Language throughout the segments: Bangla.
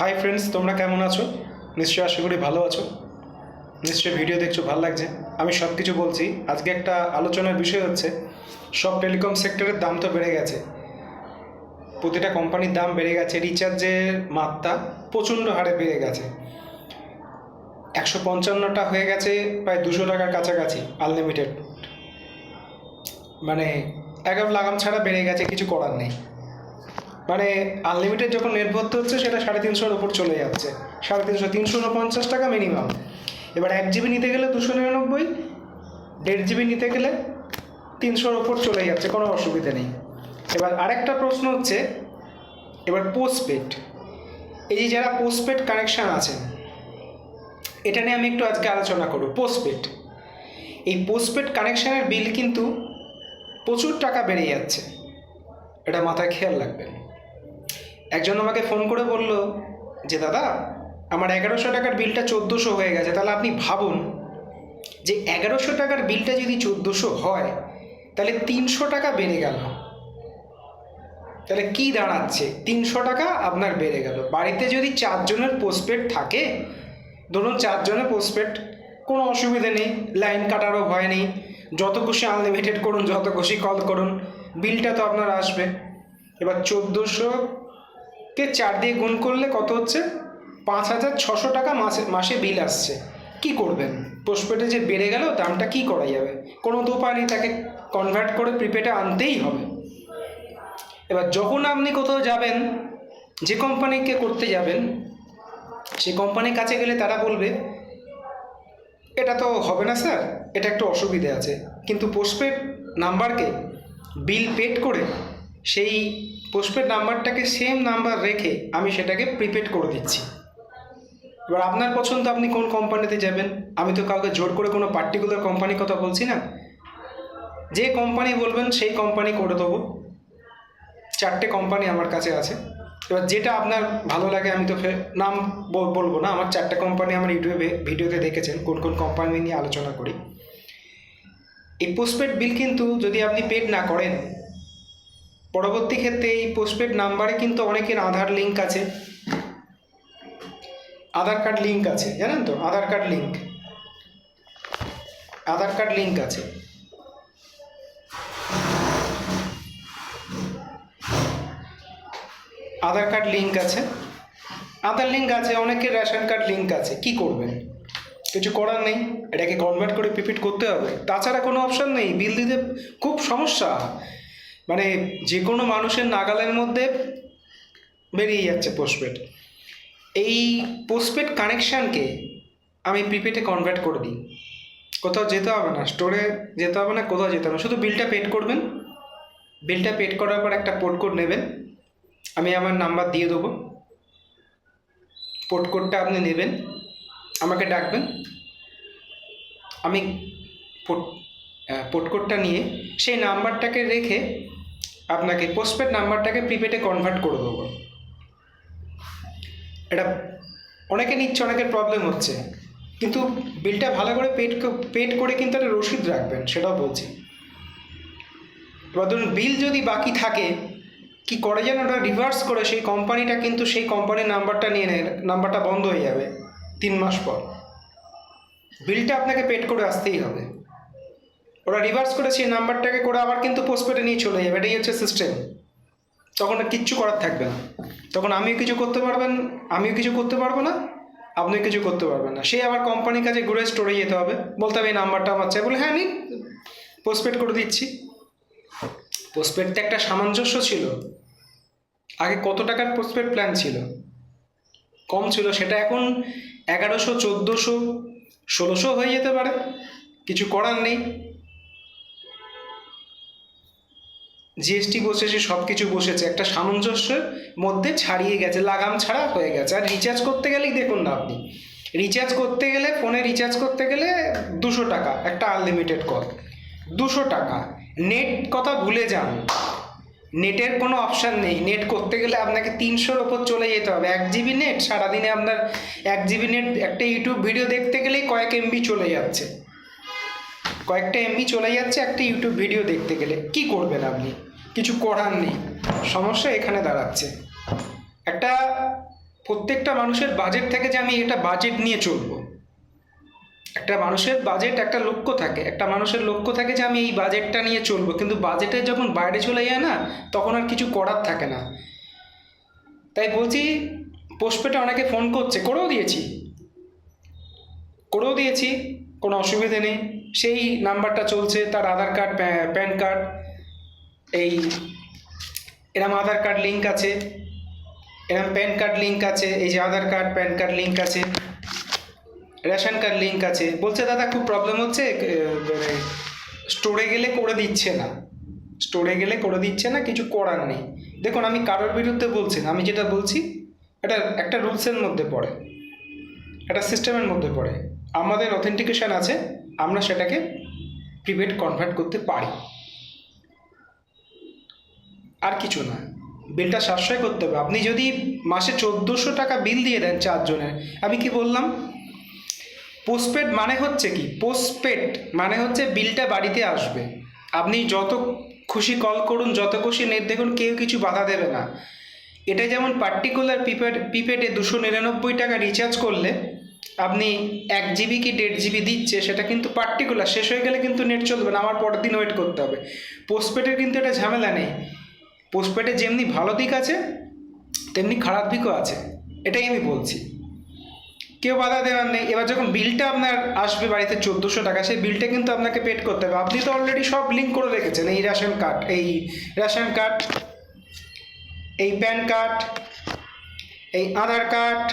হাই ফ্রেন্ডস তোমরা কেমন আছো? নিশ্চয়ই আশা করি ভালো আছো। নিশ্চয়ই ভিডিও দেখছ, ভালো লাগছে। আমি সব কিছু বলছি। আজকে একটা আলোচনার বিষয় হচ্ছে, সব টেলিকম সেক্টরের দাম তো বেড়ে গেছে। প্রতিটা কোম্পানির দাম বেড়ে গেছে রিচার্জের মাত্রা প্রচণ্ড হারে বেড়ে গেছে। একশো পঞ্চান্নটা হয়ে গেছে, প্রায় দুশো টাকার কাছাকাছি আনলিমিটেড মানে এগারো লাগাম ছাড়া বেড়ে গেছে, কিছু করার নেই। মানে আনলিমিটেড যখন নেট ভরতে হচ্ছে, সেটা সাড়ে তিনশোর ওপর চলে যাচ্ছে। সাড়ে তিনশো তিনশো উনপঞ্চাশ টাকা মিনিমাম এবার এক জিবি নিতে গেলে দুশো নিরানব্বই, দেড় জিবি নিতে গেলে তিনশোর ওপর চলে যাচ্ছে, কোনো অসুবিধা নেই। এবার আরেকটা প্রশ্ন হচ্ছে, এবার পোস্টপেড এই যে যারা পোস্টপেড কানেকশান আছেন, এটা নিয়ে আমি একটু আজকে আলোচনা করব। পোস্টপেড এই পোস্টপেড কানেকশানের বিল কিন্তু প্রচুর টাকা বেড়ে যাচ্ছে। এটা মাথায় খেয়াল রাখবেন। একজন আমাকে ফোন করে বলল যে, দাদা, আমার এগারোশো টাকার বিলটা চোদ্দোশো হয়ে গেছে, তাহলে আপনি ভাবুন যে এগারোশো টাকার বিলটা যদি চোদ্দোশো হয়, তাহলে তিনশো টাকা বেড়ে গেল। তাহলে কি দাঁড়াচ্ছে? তিনশো টাকা আপনার বেড়ে গেল। বাড়িতে যদি চারজনের পোস্টপেড থাকে, ধরুন চারজনের পোস্টপেড কোনো অসুবিধে নেই লাইন কাটারও ভয় নেই। যত খুশি আনলিমিটেড করুন, যত খুশি কল করুন বিলটা তো আপনার আসবে। এবার চোদ্দোশোকে চার দিয়ে গুণ করলে কত হচ্ছে? পাঁচ হাজার ছশো টাকা মাসে মাসে বিল আসছে। কি করবেন? পোস্টপেডে যে বেড়ে গেল, দামটা কি করা যাবে? কোনো তো উপায় নেই, তাকে কনভার্ট করে প্রিপেডে আনতেই হবে। এবার যখন আপনি কোথাও যাবেন, যে কোম্পানিকে করতে যাবেন, সে কোম্পানির কাছে গেলে তারা বলবে, এটা তো হবে না স্যার, এটা একটু অসুবিধে আছে। কিন্তু পোস্টপেড নাম্বারকে বিল পেড করে সেই পোস্টপেড নাম্বারটাকে সেম নাম্বার রেখে আমি সেটাকে প্রিপেড করে দিচ্ছি। এবার আপনার পছন্দ আপনি কোন কোম্পানিতে যাবেন? আমি তো কাউকে জোর করে কোনো পার্টিকুলার কোম্পানির কথা বলছি না। যে কোম্পানি বলবেন সেই কোম্পানি করে দেবো। চারটে কোম্পানি আমার কাছে আছে। এবার যেটা আপনার ভালো লাগে আমি তো নাম বল- বলব না। আমার চারটে কোম্পানি আমার ইউটিউবে ভিডিওতে দেখেছেন কোন কোন কোম্পানি নিয়ে আলোচনা করি। এই পোস্টপেড বিল কিন্তু যদি আপনি পেড না করেন পরবর্তী ক্ষেত্রে এই পোস্টপেড নাম্বারে কিন্তু অনেকের আধার লিঙ্ক আছে। আধার কার্ড লিঙ্ক আছে, জানেন তো? Aadhaar card link Aadhaar card link আছে। আধার কার্ড লিঙ্ক আছে। আধার লিঙ্ক আছে, অনেকের রেশন কার্ড লিঙ্ক আছে। কি করবেন? কিছু করার নেই। এটাকে কনভার্ট করে পিপিট করতে হবে। তাছাড়া কোনো অপশান নেই। বিল দিতে খুব সমস্যা। মানে যে কোনো মানুষের নাগালের মধ্যে বেরিয়ে যাচ্ছে পোস্টপেড এই পোস্টপেড কানেকশানকে আমি প্রিপেডে কনভার্ট করে দিই। কোথাও যেতে হবে না স্টোরে যেতে হবে না, কোথাও যেতে হবে না। শুধু বিলটা পেড করবেন। বিলটা পেড করার পর একটা পোর্ট কোড নেবেন। আমি আমার নাম্বার দিয়ে দেবো। পোর্ট কোডটা আপনি নেবেন। আমাকে ডাকবেন। আমি পোর্ট কোডটা নিয়ে সেই নাম্বারটাকে রেখে আপনাকে পোস্টপেড নাম্বারটাকে প্রিপেডে কনভার্ট করে দেবো। এটা অনেকে নিচ্ছে, অনেকের প্রবলেম হচ্ছে। কিন্তু বিলটা ভালো করে পেড পেড করে কিন্তু একটা রসিদ রাখবেন, সেটাও বলছি। ধরুন বিল যদি বাকি থাকে, কি করে যেন ওটা রিভার্স করে সেই কোম্পানিটা কিন্তু সেই কোম্পানির নাম্বারটা নিয়ে নেয়, নাম্বারটা বন্ধ হয়ে যাবে তিন মাস পর। বিলটা আপনাকে পেড করে আসতেই হবে। ওরা রিভার্স করে সেই নাম্বারটাকে করে আবার কিন্তু পোস্টপেডে নিয়ে চলে যাবে। এটাই হচ্ছে সিস্টেম তখন কিচ্ছু করার থাকবে না। তখন আমিও কিছু করতে পারবেন, আমিও কিছু করতে পারব না, আপনিও কিছু করতে পারবেন না। সেই আবার কোম্পানির কাছে ঘুরে স্টোরে যেতে হবে। বলতে হবে, এই নাম্বারটা আমার চাই। বলে হ্যাঁ নিন। পোস্টপেড করে দিচ্ছি। পোস্টপেড তো একটা সামঞ্জস্য ছিল। আগে কত টাকার পোস্টপেড প্ল্যান ছিল? কম ছিল, সেটা এখন এগারোশো, চোদ্দোশো, ষোলোশো হয়ে যেতে পারে। কিছু করার নেই। জিএসটি বসেছে সব কিছু বসেছে। একটা সামঞ্জস্যের মধ্যে ছাড়িয়ে গেছে, লাগাম ছাড়া হয়ে গেছে। আর রিচার্জ করতে গেলেই দেখুন না আপনি। রিচার্জ করতে গেলে, ফোনে রিচার্জ করতে গেলে দুশো টাকা, একটা আনলিমিটেড কল দুশো টাকা। নেট কথা ভুলে যান। নেটের কোনো অপশান নেই। নেট করতে গেলে আপনাকে তিনশোর ওপর চলে যেতে হবে। এক জিবি নেট সারাদিনে আপনার এক জিবি নেট একটা ইউটিউব ভিডিও দেখতে গেলেই কয়েক এমবি চলে যাচ্ছে। কয়েকটা এমবি চলে যাচ্ছে একটা ইউটিউব ভিডিও দেখতে গেলে। কি করবেন আপনি? কিছু করার নেই। সমস্যা এখানে দাঁড়াচ্ছে। একটা প্রত্যেকটা মানুষের বাজেট থাকে যে আমি এটা বাজেট নিয়ে চলবো। একটা মানুষের বাজেট একটা লক্ষ্য থাকে। একটা মানুষের লক্ষ্য থাকে যে আমি এই বাজেটটা নিয়ে চলবো। কিন্তু বাজেটে যখন বাইরে চলে যায় না, তখন আর কিছু করার থাকে না। তাই বলছি পোস্টপেডে অনেকে ফোন করছে। করেও দিয়েছি। করেও দিয়েছি। কোনো অসুবিধে নেই। সেই নাম্বারটা চলছে, তার আধার কার্ড প্যান কার্ড, এই, এরম আধার কার্ড লিঙ্ক আছে, এরম প্যান কার্ড লিঙ্ক আছে, এই যে Aadhaar card, pan card link আছে, রেশন কার্ড লিঙ্ক আছে। বলছে, দাদা, খুব প্রবলেম হচ্ছে মানে স্টোরে গেলে করে দিচ্ছে না স্টোরে গেলে করে দিচ্ছে না, কিছু করার নেই। দেখুন, আমি কারোর বিরুদ্ধে বলছি না, আমি যেটা বলছি, এটা একটা রুলসের মধ্যে পড়ে, একটা সিস্টেমের মধ্যে পড়ে। আমাদের অথেন্টিকেশন আছে আমরা সেটাকে প্রিপেড কনভার্ট করতে পারি। আর কিছু না। বিলটা সাশ্রয় করতে হবে। আপনি যদি মাসে চোদ্দোশো টাকা বিল দিয়ে দেন চারজনের, আমি কি বললাম? পোস্টপেড মানে হচ্ছে কি? পোস্টপেড মানে হচ্ছে বিলটা বাড়িতে আসবে। আপনি যত খুশি কল করুন, যত খুশি নেট দেখুন, কেউ কিছু বাধা দেবে না। এটা যেমন পার্টিকুলার প্রিপেড প্রিপেডে দুশো নিরানব্বই টাকা রিচার্জ করলে আপনি এক জিবি কি দেড় জিবি দিচ্ছে, সেটা কিন্তু পার্টিকুলার শেষ হয়ে গেলে কিন্তু নেট চলবে না, আমার পরের দিন ওয়েট করতে হবে। পোস্টপেডের কিন্তু এটা ঝামেলা নেই। পোস্টপেডে যেমনি ভালো দিক আছে, তেমনি খারাপ দিকও আছে। এটাই আমি বলছি। কেউ বাধা দেওয়ার নেই। এবার যখন বিলটা আপনার আসবে বাড়িতে চোদ্দোশো টাকা, সেই বিলটা কিন্তু আপনাকে পেড করতে হবে। আপনি তো অলরেডি সব লিঙ্ক করে রেখেছেন, এই রেশন কার্ড এই রেশন কার্ড এই প্যান কার্ড এই আধার কার্ড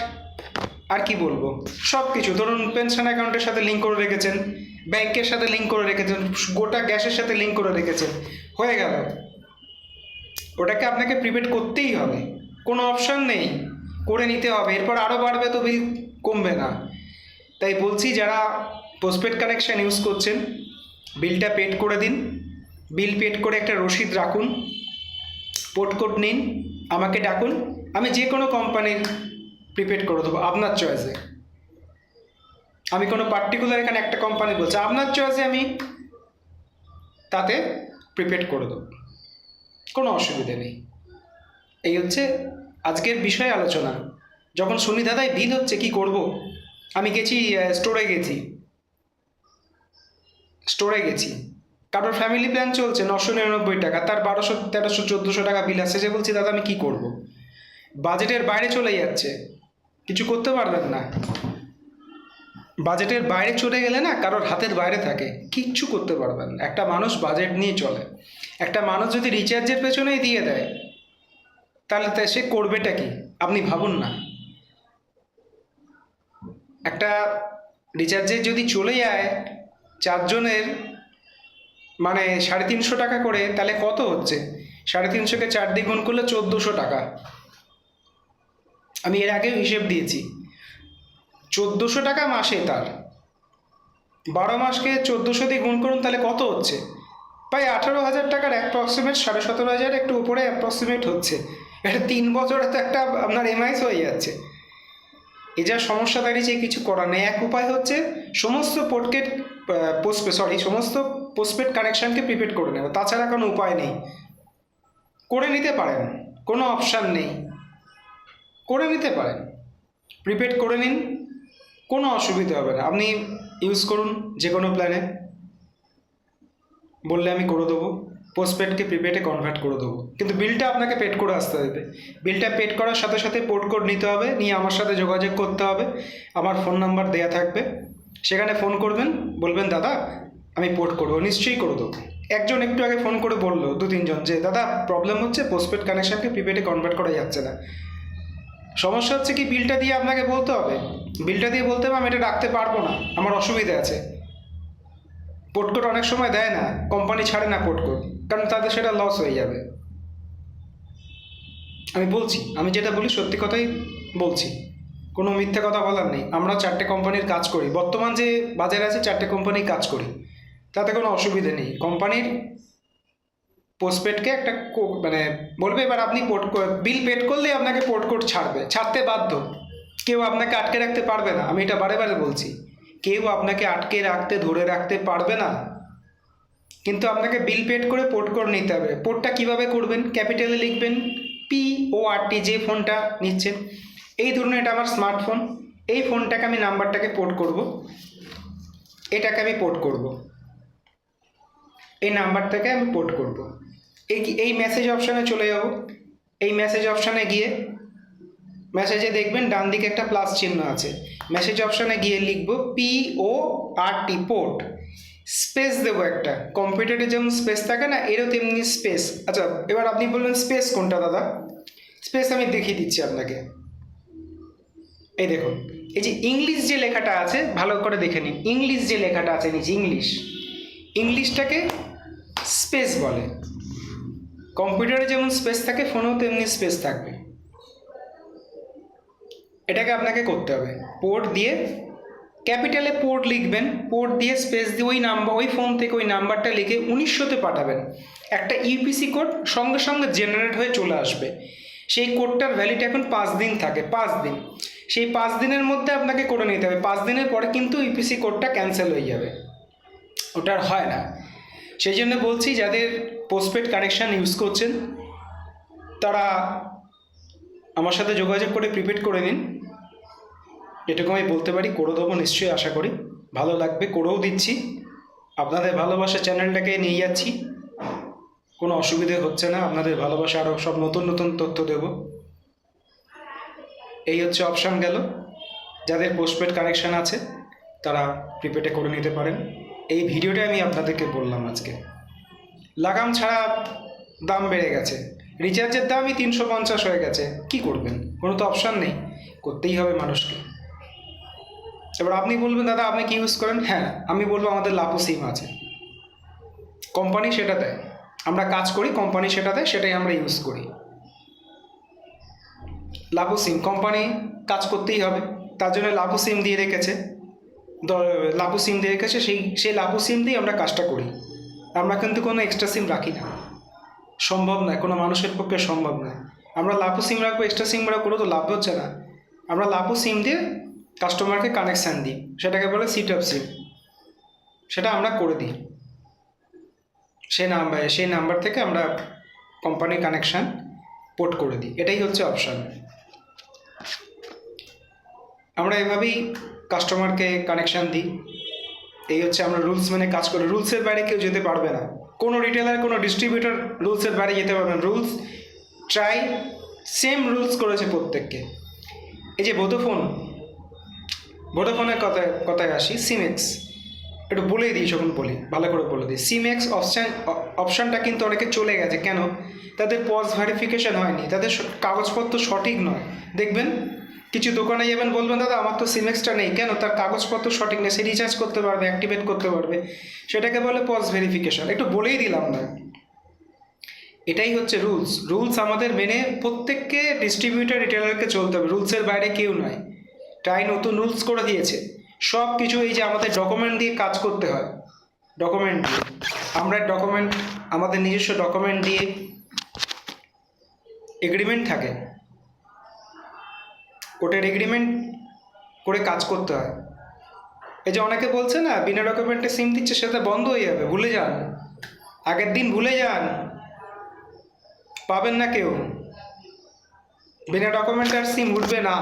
আর কি বলব? সব কিছু ধরুন পেনশন অ্যাকাউন্টের সাথে লিঙ্ক করে রেখেছেন ব্যাংকের সাথে লিঙ্ক করে রেখেছেন, গোটা গ্যাসের সাথে লিঙ্ক করে রেখেছেন। হয়ে গেল। ওটাকে আপনাকে প্রিপেড করতেই হবে। কোনো অপশান নেই। করে নিতে হবে। এরপর আরও বাড়বে তো বিল কমবে না। তাই বলছি, যারা পোস্টপেড কানেকশান ইউজ করছেন বিলটা পেড করে দিন। বিল পেড করে একটা রসিদ রাখুন। পোর্ট কোড নিন। আমাকে ডাকুন। আমি যে কোনো কোম্পানির প্রিপেড করে দেবো, আপনার চয়েসে আমি কোনো পার্টিকুলার এখানে একটা কোম্পানি বলছি, আপনার চয়েসে আমি তাতে প্রিপেড করে দেবো। কোনো অসুবিধে নেই। এই হচ্ছে আজকের বিষয় আলোচনা। যখন শুনি দাদাই বিল হচ্ছে কি করব, আমি গেছি স্টোরে গেছি। স্টোরে গেছি। কারোর ফ্যামিলি প্ল্যান চলছে, নশো নিরানব্বই টাকা, তার বারোশো, তেরোশো, চোদ্দোশো টাকা বিল আসছে। যে বলছি, দাদা, আমি কি করব? বাজেটের বাইরে চলে যাচ্ছে। কিছু করতে পারবেন না। বাজেটের বাইরে চলে গেলে না কারোর হাতের বাইরে থাকে। কিচ্ছু করতে পারবেন না। একটা মানুষ বাজেট নিয়ে চলে। একটা মানুষ যদি রিচার্জের পেছনেই দিয়ে দেয়, তাহলে সে করবেটা কি? আপনি ভাবুন না। একটা রিচার্জের যদি চলে যায় চারজনের মানে সাড়ে তিনশো টাকা করে, তাহলে কত হচ্ছে? সাড়ে তিনশোকে চার দিয়ে গুণ করলে চোদ্দোশো টাকা। আমি এর আগেও হিসেব দিয়েছি। চোদ্দোশো টাকা মাসে তার। বারো মাসকে চোদ্দোশো দিয়ে গুণ করুন, তাহলে কত হচ্ছে? প্রায় আঠারো হাজার টাকার অ্যাপ্রক্সিমেট সাড়ে সতেরো হাজার একটু উপরে অ্যাপ্রক্সিমেট হচ্ছে। এটা তিন বছরে তো একটা আপনার এমআইস হয়ে যাচ্ছে। এ যা সমস্যা দাঁড়িয়েছে কিছু করার নেই। এক উপায় হচ্ছে, সমস্ত পোর্টকেট পোস্টপে সরি সমস্ত পোস্টপেড কানেকশানকে প্রিপেড করে নেবে। তাছাড়া কোনো উপায় নেই। করে নিতে পারেন, কোনো অপশান নেই। করে নিতে পারেন। প্রিপেড করে নিন, কোনো অসুবিধা হবে না। আপনি ইউজ করুন যে কোনো প্ল্যানে বললে আমি করে দেবো পোস্টপেডকে প্রিপেডে কনভার্ট করে দেবো। কিন্তু বিলটা আপনাকে পেড করে আসতে দেবে বিলটা পেড করার সাথে সাথে পোর্ট কোড নিতে হবে, নিয়ে আমার সাথে যোগাযোগ করতে হবে। আমার ফোন নাম্বার দেয়া থাকবে। সেখানে ফোন করবেন, বলবেন, দাদা, আমি পোর্ট করব। নিশ্চয়ই করে দেবো। একজন একটু আগে ফোন করে বলল দু তিনজন যে, দাদা প্রবলেম হচ্ছে পোস্টপেড কানেকশানকে প্রিপেডে কনভার্ট করা যাচ্ছে না। সমস্যা হচ্ছে কি বিলটা দিয়ে আপনাকে বলতে হবে। বিলটা দিয়ে বলতে হবে, আমি এটা রাখতে পারব না। আমার অসুবিধা আছে। পোর্টকোড অনেক সময় দেয় না কোম্পানি ছাড়ে না পোর্টকোড কারণ তাদের সেটা লস হয়ে যাবে। আমি বলছি, আমি যেটা বলি সত্যি কথাই বলছি। কোনো মিথ্যে কথা বলার নেই। আমরা চারটে কোম্পানির কাজ করি। বর্তমান যে বাজারে আছে, চারটে কোম্পানি কাজ করি। তাতে কোনো অসুবিধে নেই। কোম্পানির পোস্টপেডকে একটা মানে বলবে, এবার আপনি পোর্ট বিল পেড করলেই আপনাকে পোর্ট কোড ছাড়বে। ছাড়তে বাধ্য। কেউ আপনাকে আটকে রাখতে পারবে না। আমি এটা বারে বারে বলছি। কেউ আপনাকে আটকে রাখতে, ধরে রাখতে পারবে না। কিন্তু আপনাকে বিল পেড করে পোর্ট কোড নিতে হবে। পোর্টটা কীভাবে করবেন? ক্যাপিটালে লিখবেন। পি ও আর টি যে ফোনটা নিচ্ছেন। এই ধরুন এটা আমার স্মার্টফোন এই ফোনটাকে আমি নাম্বারটাকে পোর্ট করব। এটাকে আমি পোর্ট করব। এই নাম্বারটাকে আমি পোর্ট করব। এই এই মেসেজ অপশানে চলে যাব। এই মেসেজ অপশানে গিয়ে মেসেজে দেখবেন ডান দিকে একটা প্লাস চিহ্ন আছে। মেসেজ অপশানে গিয়ে লিখব P O R T port space দেবো একটা। কম্পিউটারে যেমন স্পেস থাকে না, এরও তেমনি স্পেস আচ্ছা এবার আপনি বললেন স্পেস কোনটা, দাদা? স্পেস আমি দেখিয়ে দিচ্ছি আপনাকে। এই দেখুন, এই যে ইংলিশ যে লেখাটা আছে, ভালো করে দেখে নিন। ইংলিশ যে লেখাটা আছে নিচে ইংলিশ ইংলিশটাকে স্পেস বলে। কম্পিউটারে যেমন স্পেস থাকে, ফোনেও তেমনি স্পেস থাকবে। এটাকে আপনাকে করতে হবে। পোর্ট দিয়ে ক্যাপিটালে পোর্ট লিখবেন। পোর্ট দিয়ে স্পেস দিয়ে ওই নাম্বার, ওই ফোন থেকে ওই নাম্বারটা লিখে উনিশশোতে পাঠাবেন। একটা ইউপিসি কোড সঙ্গে সঙ্গে জেনারেট হয়ে চলে আসবে। সেই কোডটার ভ্যালিটি এখন পাঁচ দিন থাকে, পাঁচ দিন। সেই পাঁচ দিনের মধ্যে আপনাকে করে নিতে হবে। পাঁচ দিনের পরে কিন্তু ইউপিসি কোডটা ক্যান্সেল হয়ে যাবে। ওটা আর হয় না। সেই জন্য বলছি, যাদের পোস্টপেড কানেকশান ইউজ করছেন, তারা আমার সাথে যোগাযোগ করে প্রিপেড করে নিন। এটুকু আমি বলতে পারি, করে দেবো নিশ্চয়ই, আশা করি। ভালো লাগবে, করেও দিচ্ছি। আপনাদের ভালোবাসা চ্যানেলটাকে নিয়ে যাচ্ছি। কোনো অসুবিধে হচ্ছে না, আপনাদের ভালোবাসা আরও সব নতুন নতুন তথ্য দেব। এই হচ্ছে অপশান গেল। যাদের পোস্টপেড কানেকশান আছে, তারা প্রিপেডে করে নিতে পারেন। এই ভিডিওটা আমি আপনাদেরকে বললাম আজকে। লাগাম ছাড়া দাম বেড়ে গেছে। রিচার্জের দামই তিনশো পঞ্চাশ হয়ে গেছে। কি করবেন? কোনো তো অপশান নেই। করতেই হবে মানুষকে। এবার আপনি বলবেন, দাদা, আপনি কি ইউজ করেন? হ্যাঁ আমি বলব আমাদের লাপো সিম আছে। কোম্পানি সেটা দেয়। আমরা কাজ করি কোম্পানি সেটা দেয়, সেটাই আমরা ইউজ করি। লাপো সিম কোম্পানি কাজ করতেই হবে। তার জন্য লাপো সিম দিয়ে রেখেছে। লাপো সিম দিয়ে রেখেছে, সেই সেই লাপো সিম দিয়ে আমরা কাজটা করি। আমরা কিন্তু কোনো এক্সট্রা সিম রাখি না। সম্ভব নয়, কোনো মানুষের পক্ষে সম্ভব নয়। আমরা লাপো সিম রাখব এক্সট্রা সিম রাখব তো লাভ হচ্ছে না। আমরা লাপো সিম দিয়ে কাস্টমারকে কানেকশান দিই, সেটাকে বলে সিট অফ সিম সেটা আমরা করে দিই। সেই নাম্বার সেই নাম্বার থেকে আমরা কোম্পানির কানেকশান পোর্ট করে দিই। এটাই হচ্ছে অপশান আমরা এভাবেই কাস্টমারকে কানেকশান দিই। এই হচ্ছে আমরা রুলস মেনে কাজ করি। রুলসের বাইরে কেউ যেতে পারবে না। কোনো রিটেলার কোনো ডিস্ট্রিবিউটর রুলসের বাইরে যেতে পারবে না। রুলস ট্রাই সেম রুলস করেছে প্রত্যেককে। এই যে ভোটোফোন ভোডাফোনের কথায় কথায় আসি সিমেক্স একটু বলেই দিই, যখন বলি, ভালো করে বলে দিই। সিমেক্স অপশান অপশানটা কিন্তু অনেকে চলে গেছে। কেন? তাদের পজ ভেরিফিকেশন হয়নি। তাদের কাগজপত্র সঠিক নয়। দেখবেন কিছু দোকানে যাবেন, বলবেন, দাদা, আমার তো সিমেক্সটা নেই। কেন? তার কাগজপত্র সঠিক নেই, সে রিচার্জ করতে পারবে অ্যাক্টিভেট করতে পারবে। সেটাকে বলে পজ ভেরিফিকেশন একটু বলেই দিলাম না। এটাই হচ্ছে রুলস রুলস আমাদের মেনে প্রত্যেককে ডিস্ট্রিবিউটার রিটেলারকে চলতে হবে। রুলসের বাইরে কেউ নয় তাই নতুন রুলস করে দিয়েছে। সব কিছু এই যে আমাদের ডকুমেন্ট দিয়ে কাজ করতে হয়। ডকুমেন্ট দিয়ে। আমরা ডকুমেন্ট আমাদের নিজস্ব ডকুমেন্ট দিয়ে এগ্রিমেন্ট থাকে। কোর্টের এগ্রিমেন্ট করে কাজ করতে হয়। এই যে অনেকে বলছে না, বিনা ডকুমেন্টে সিম দিচ্ছে, সেটা বন্ধ হয়ে যাবে, ভুলে যান। আগের দিন ভুলে যান। পাবেন না কেউ। বিনা ডকুমেন্টে আর সিম উঠবে না।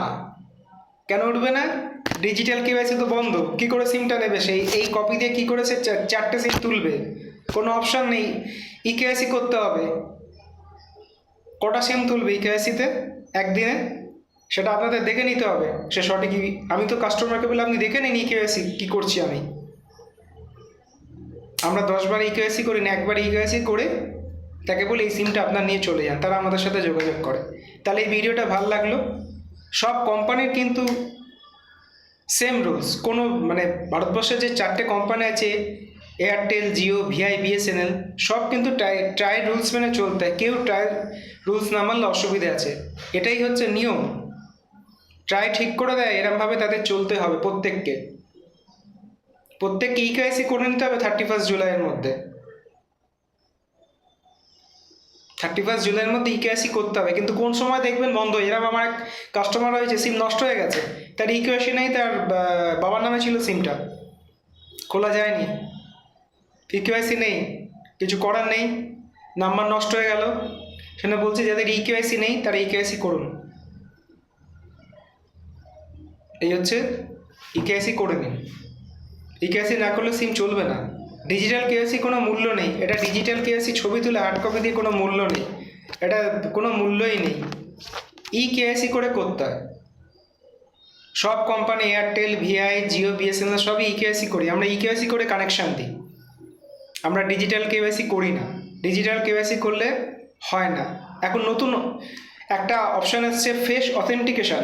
কেন উঠবে না? ডিজিটাল কেওয়াইসি তো বন্ধ। কি করে সিমটা নেবে? সেই, এই কপি দিয়ে কি করে সে চারটে সিম তুলবে? কোনো অপশান নেই। ই কেওয়াইসি করতে হবে। কটা সিম তুলবে ই কেওয়াইসিতে একদিনে? সেটা আপনাদের দেখে নিতে হবে। সে সঠিক আমি তো কাস্টমারকে বলে আপনি দেখে নিন ই কেওয়াইসি কী করছি আমি? আমরা দশবার ই কেওয়াইসি করি না, একবার ই কেওয়াইসি করে তাকে বলে, এই সিমটা আপনার নিয়ে চলে যান, তারা আমাদের সাথে যোগাযোগ করে। তাহলে এই ভিডিওটা ভালো লাগল। সব কোম্পানির কিন্তু সেম রুলস কোনো মানে ভারতবর্ষের যে চারটে কোম্পানি আছে এয়ারটেল জিও ভিআই বিএসএনএল সব কিন্তু ট্রাই রুলস মেনে চলতে হয়। কেউ ট্রাই রুলস না মানলে অসুবিধা আছে। এটাই হচ্ছে নিয়ম। ট্রাই ঠিক করে দেয়, এরমভাবে তাদের চলতে হবে প্রত্যেককে। প্রত্যেককে ইকেআইসি করে নিতে হবে থার্টি ফার্স্ট জুলাইয়ের মধ্যে। থার্টি ফার্স্ট জুলাইয়ের মধ্যে ইকেআইসি করতে হবে। কিন্তু কোন সময় দেখবেন বন্ধ? এরকম আমার এক কাস্টমার হয়েছে সিম নষ্ট হয়ে গেছে। তার ইকেআইসি নেই, তার বাবার নামে ছিল সিমটা খোলা যায়নি। ইকেআইসি নেই, কিছু করার নেই। নাম্বার নষ্ট হয়ে গেল। সেখানে বলছে, যাদের ইকেআইসি নেই, তারা ইকেআইসি করুন। এই হচ্ছে ইকেআইসি করে নিন ইকেআইসি না করলে সিম চলবে না। ডিজিটাল কেওয়াইসি কোনো মূল্য নেই। এটা ডিজিটাল কেওয়াইসি ছবি তুলে হার্ড কপি দিয়ে কোনো মূল্য নেই। এটা কোনো মূল্যই নেই। ই কেওয়াইসি করে করতে হয়। সব company Airtel Vi Jio BSNL সবই ই কেওয়াইসি করি। আমরা ই কেওয়াইসি করে কানেকশান দিই। আমরা ডিজিটাল কেওয়াইসি করি না। ডিজিটাল কেওয়াইসি করলে হয় না। এখন নতুন একটা অপশান এসছে ফেস অথেন্টিকেশন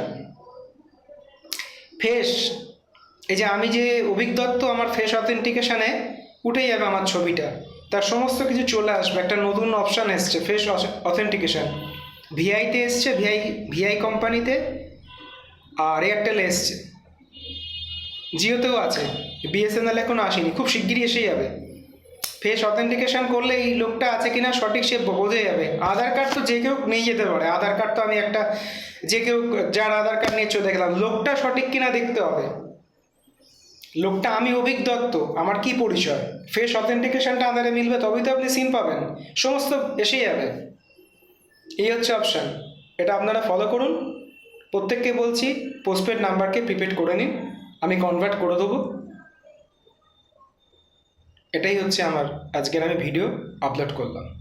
ফেস এই যে আমি যে অভিজ্ঞত্ব আমার ফেস অথেন্টিকেশানে উঠে যাবে আমার ছবিটা, তার সমস্ত কিছু চলে আসবে। একটা নতুন অপশান এসছে ফেস অথেন্টিকেশান ভিআইতে এসছে ভিআই ভিআই কোম্পানিতে আর এয়ারটেলে এসছে। জিওতেও আছে। বিএসএনএল এখনও আসেনি, খুব শিগগিরই এসে যাবে। ফেস অথেন্টিকেশন করলে এই লোকটা আছে কিনা সঠিক সে বোঝে যাবে। আধার কার্ড তো যে কেউ নিয়ে যেতে পারে। আধার কার্ড তো আমি একটা যে কেউ যার আধার কার্ড নিয়ে চলে দেখলাম লোকটা সঠিক কিনা দেখতে হবে। লোকটা আমি অভিক দত্ত, আমার কি পরিচয়? ফেস অথেন্টিকেশনটা আধারে মিলবে তবেই তো আপনি সিম পাবেন। সমস্ত এসেই যাবে। এই হচ্ছে অপশান এটা আপনারা ফলো করুন। প্রত্যেককে বলছি পোস্টপেড নাম্বারকে প্রিপেড করে নিন। আমি কনভার্ট করে দেবো। এটাই হচ্ছে আমার আজকের আমি ভিডিও আপলোড করলাম।